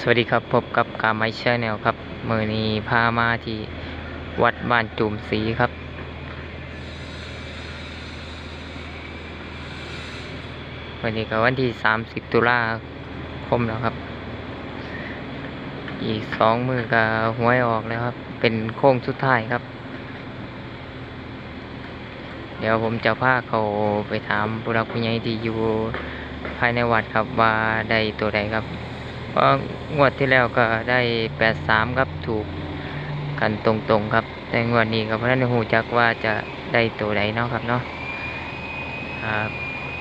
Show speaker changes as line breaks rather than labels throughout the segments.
สวัสดีครับพบกับกาไมชาแนลครับมือนี้พามาที่วัดบ้านจุ่มศรีครับ วันนี้ก็วันที่ 30 ตุลาคมแล้วครับ อีกสองมือก็หวยออกแล้วครับ เป็นโค้งสุดท้ายครับ เดี๋ยวผมจะพาเขาไปถามผู้รักผู้ใหญ่ที่อยู่ภายในวัดครับว่าได้ตัวใดครับ เพราะงวดที่แล้วก็ได้แปดสามครับถูกกันตรงๆครับ แต่งวดนี้ก็เพราะนั้นหูจักว่าจะได้ตัวใดเนาะครับเนาะครับ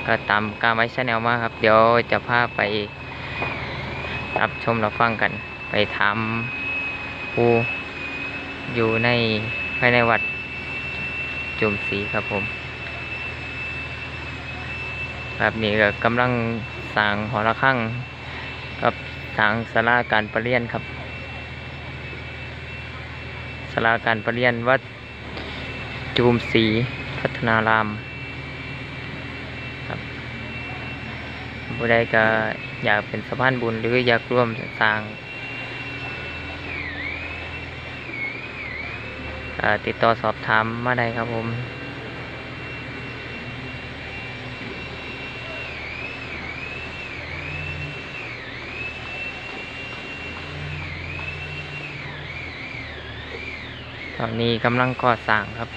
ก็ตามการไว้ชแนลมาครับ เดี๋ยวจะพาไปรับชมรับฟังกัน ไปถามผู้อยู่ในภายในวัดจุมศรีครับผมครับนี่ก็กำลังสร้างหอระฆัง ทางสาราการประเรียนครับสาราการประเรียนวัดจูมศรีพัฒนารามครับผู้ใดก็อยากเป็นสะพานบุญหรืออยากร่วมสร้างติดต่อสอบถามมาได้ครับผม ตอนนี้กำลังก่อสร้างครับ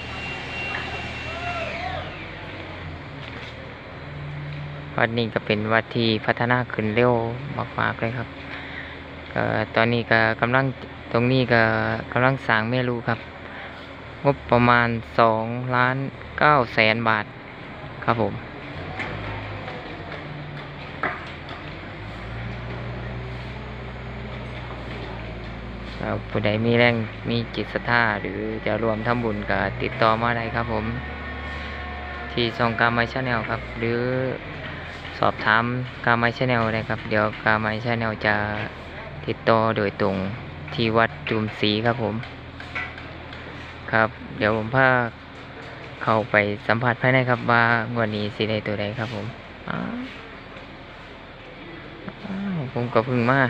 วัดนี้ก็เป็นวัดที่พัฒนาขึ้นเร็วมากๆเลยครับก็ตอนนี้ก็กำลังตรงนี้ก็กำลังสร้างเมรูครับ งบประมาณสองล้านเก้าแสนบาทครับผม ครับ ผู้ใดมีแรงมีจิตศรัทธาหรือจะรวมทำบุญก็ติดต่อมาได้ครับผม ที่ซองกาไมชาแนลครับ หรือสอบถามกาไมชาแนลได้ครับ เดี๋ยวกาไมชาแนลจะติดต่อโดยตรงที่วัดจุมศรีครับผม ครับ เดี๋ยวผมพาเข้าไปสัมผัสภายในครับว่างวดนี้สิได้ตัวใดครับผมผมก็พึ่งมา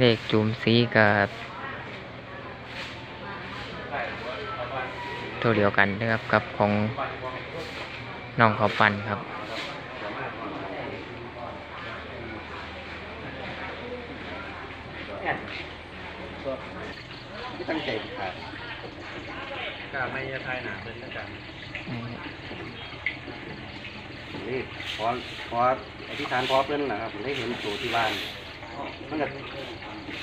เลขจุ่มสีกับตัวเดียวกันนะครับกับของน้องเขาวปันครับ
ไม่ตั้งใจครับ
กาไม่จะทายหนาเป็นแล้วกัน
นี่พอพออธิษฐานพอเพื่อนนะครับผมได้เห็นตัวที่บ้านมันก็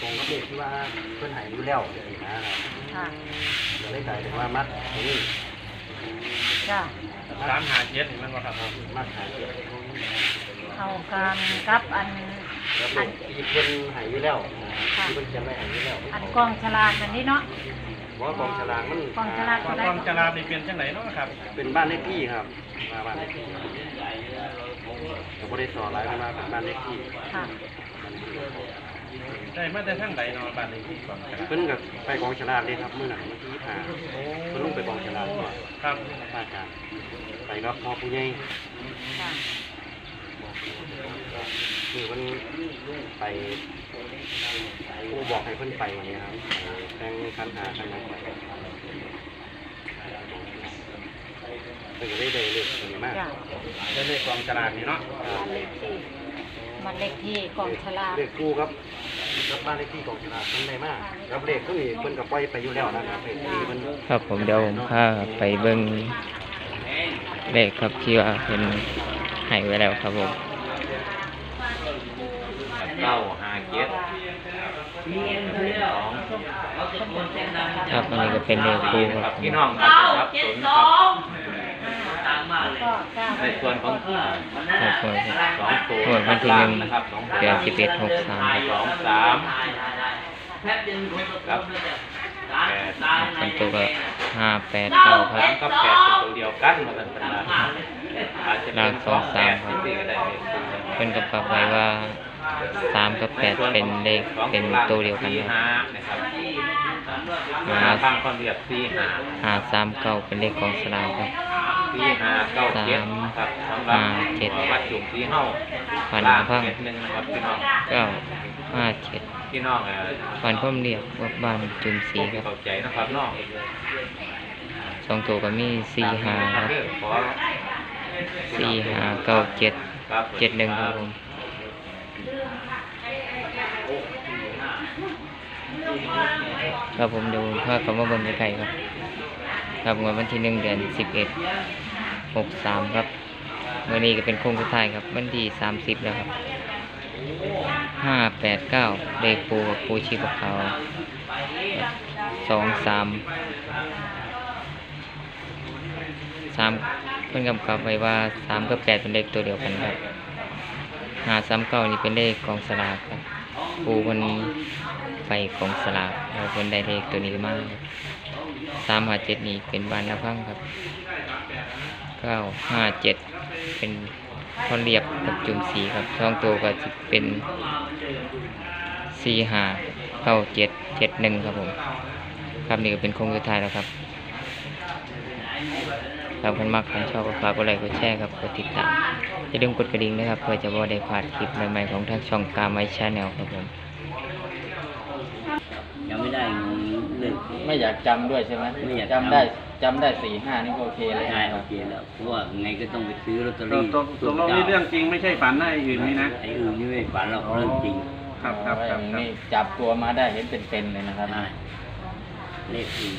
ตรงกับเด็กที่ว่าเพื่อนหายรู้แล้วนะครับ
ค่ะ
ก็เลยกลายเป็นว่ามัดตรงนี้
จ้ะ
สามหาเจ็ดนี่มันว่าครับผม
มัดหายเจ็บ
เอาการกับอัน
แล้วเด็กที่เพื่อนหายรู้แล้วที่เพื่อนจะไม่หายรู้แล้ว
อันกองฉลากอันนี้เนาะ
เพราะ ว่ากองฉลากมัน
กองฉลาก
ความความจราบนี่เปลี่ยนจังไหนเนาะครับ
เป็นบ้านเลขที่ครับมาบ้านเลขที่ผมก็ได้สอนหลายกันมาเป็นบ้านเลขที่
ค่ะ
ได้มาแต่ทั้งใดเนาะบ้านเลขที่ก่อนจรา
เพิ่นกับไปกองฉลากเลยครับเมื่อหนังเมื่อกี้ผ่าเพิ่นลงไปกองฉลากด้วย
ครับ
ป้าการไปกับพ่อผู้ใหญ่
ค่ะ
คือมันไปผู้บอกให้เพิ่นไปเนี่ยครับแต่งคันหาคันนั้นไปเพิ่นก็ได้ได้เลขตัวนี้มาก
จ้ะ
ได้เลขความจราบนี่เนาะ
บ้านเลขที่บ้านเลขที่กองฉลาก
เลขกู้ครับ รับบ้านเลขที่กองฉลากเพิ่นได้มากรับเลขก็มีเพิ่นก็ปล่อยไปอยู่แล้วนะครับเลขที่เพิ่น
ครับผมเดี๋ยวผมพาไปเบิ้งเลขครับที่ว่าเป็นให้ไว้แล้วครับผม
เก้าหาเจ็ด
ครับอันนี้ก็เป็นเลขคู่ครับ
พี่น้องอาจจะรับสนครับ
แล้วก็เก้า
ในส่วนของที่
ครับผม
สองตัว
งวดวันที่หนึ่ง
นะครับสอง
เดือนสิบเอ็ดหกสาม
สองสามครับแปด
คันตัวก็ห้าแปดเก้าครับ
กับแปดตัวเดียวกันมาเป็นปัญหาอาจจะสองแปดที่ก็ได้เลขคู่กัน
เพิ่นก็ปรับไว้ว่าสามกับแปดเป็นเลขเป็นตัวเดียวกันครับ
หานะครับมาทางคนเรียกสี่ห้า
สามเก้าเป็นเลขของสลากครับ
สี่ห้าเก้าเจ็ดครับสำหรับ
ห้าเจ็ด
วัดจุ่มที่เฮา
ฟัน
ล่าง
พัง
เม็ดหนึ่งนะครับพี่น้อง
เก้าห้าเจ็ด
พี่น้องเอ่อ
ฟันพ่มเรียบวัดบ้านจุมสีครับ
เข้าใจนะครับน้อง
สองตัวก็มีสี่ห้าครับ
ขอ
สี่ห้าเก้าเจ็ด
ครับ
เจ็ดหนึ่งครับผมครับผมดูภาพคำว่าเบิ่งไกลๆครับครับงวดวันที่หนึ่งเดือนสิบเอ็ด หกสามครับวันนี้ก็เป็นโค้งสุดท้ายครับวันที่สามสิบแล้วครับห้าแปดเก้าเลขปูกับปูชีพเขาสองสามสามเพิ่นกำกับไว้ว่าสามกับแปดเป็นเลขตัวเดียวกันครับห้าสามเก้านี่เป็นเลขกองสลากครับปูมันไปกองสลากแล้วเพิ่นได้เลขตัวนี้มาครับสามหาเจ็ดนี่เป็นบานละพังครับ ก้าห้าเจ็ดเป็นท่อนเรียบกับจุ่มสีครับช่องตัวก็จะเป็นสี่ห้าเก้าเจ็ดเจ็ดหนึ่งครับผมครับนี่ก็เป็นโครงสุดท้ายแล้วครับครับคนมากคนชอบก็ฝากกดไลค์กดแชร์ครับกดติดตามอย่าลืมกดกระดิ่งนะครับเพื่อจะบ่ได้พลาดคลิปใหม่ๆของทางช่องกาไมชาแนลครับผม
ยังไม่ได้เรื่อง
ไม่อยากจำด้วยใช่ไหม
ไม่อยาก
จำได้ จำได้สี่ห้านี่ก็โอเคเลย
ได้
นะค
โอ
รับ
เคแล้วเพราะว่าไงก็ต้องไปซื้อลอตเตอ
ต
รี่
กตกตกลงนี่เรื่องจริงไม่ใช่ฝันนะไอ้อื่นนี่นะ
ไอ้อื่นนี่ไม่ฝันหรอกเรื่องจริง
ครับครับครับครับ
นี่จับตัวมาได้เห็นเป็นๆเลยนะครับ
ได้เลขอื่น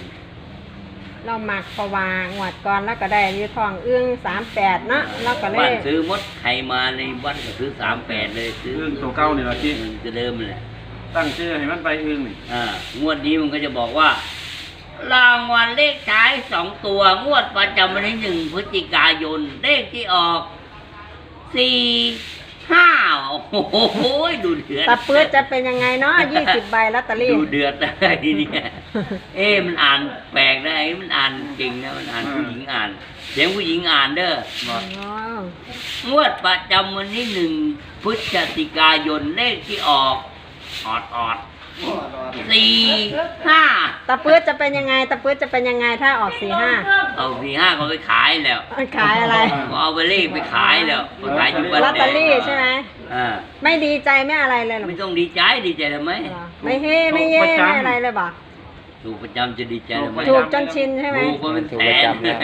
เราหมักประวางหวดก่อนแล้วก็ได้อยี่ทองเอื้องสามแปดเนาะแล้วก็เล
บ้าน
ย
ซื้อมดใครมาในบ้านก็ซื้อสามแปดเลยซื้อ
เรื่องตัวเก้าเนี่ยเหราที่
มันจะเดิมแหละ
ตั้งชื่อให้มันไปอึ้งนี่
อ่างวดนี้มันก็จะบอกว่า รางวัลเลขท้ายสองตัว งวดประจำวันที่หนึ่งพฤศจิกายน เลขที่ออกสี่ห้าโอ้โหดูเดือด
ตะปื้ดจะเป็นยังไงเนาะยี่สิบใบลอตเตอรี่
ดูเดือดอะไรเนี่ย เอ๊ะมันอ่านแปลกนะไอ้มันอ่านเก่งนะมันอ่านผู้หญิงอ่านเสียงผู้หญิงอ่านเด้อ
อ๋อ
งวดประจำวันที่หนึ่งพฤศจิกายนเลขที่ออกออดออด สี่ห้า
ตะปื้ดจะเป็นยังไง ตะปื้ดจะเป็นยังไงถ้าออกสี่ห้า
เอาสี่ห้าก็ไปขายแล้ว
ขายอะไร
ก็เอาไปเลขไปขายแล้วไปขายอยู่บ้าน
ลอตเตอรี่ใช่ไหม
อ่า
ไม่ดีใจไม่อะไรเลยเหรอ
ไม่ต้องดีใจดีใจทำไม
เหรอไม่เฮ่ไม่เย่ไม่อะไรเลยบอก
ถูกประจำจะดีใจทำไม
ถูกจนชินใช่ไหม
ถูกเพราะมันแส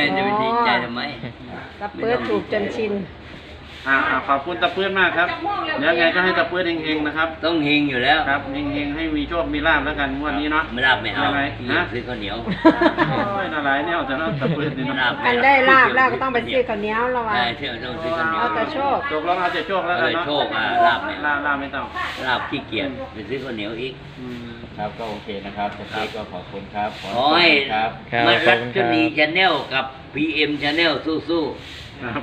นจะไปดีใจทำไม
ตะปื้ดถูกจนชิน
อ่าอ่าขอบคุณตะเพื่อนมากครับเดี๋ยวไงก็ให้ตะเพื่อนเฮงๆนะครับ
ต้องเฮงอยู่แล้ว
ครับเฮงๆให้มีโชคมีลาบแล้วกันงวดนี้เนาะ
ไม่รับไม่เอา
ยังไง
ที่
ฮะ
ซื้อข้าวเหนียว
โอ้ยน่าหลายเนี่ยเอาแต่เนาะตะเพื่อนนี่
ไม่
เนาะ
รับ
อันได้ลาบแล้วก็ต้องไปซื้อข้าวเหนียวแล้ววะ
ใช่เที่ยวต้องซื้อข้าวเหนียว
เอาแต่โชค
ตกลงเอาแต่โชคแล้ว
เอ
กัน
อ
เนาะ
โชคอะลาบไม่
ลา
เอา
บลาบไม่ต้อง
ลาบขี้เกียจไปซื้อข้าวเหนียวอีก
อืม
ครับก็โอเคนะครับสเต็กก็ขอบคุณครับขอ
โอ้ย
ครับ
ครับ
มา
ขอ
รั
บคุณ
ช
ครับ
นีชาแนลกับพีเอ็มชาแนลสู้ๆ
ครับ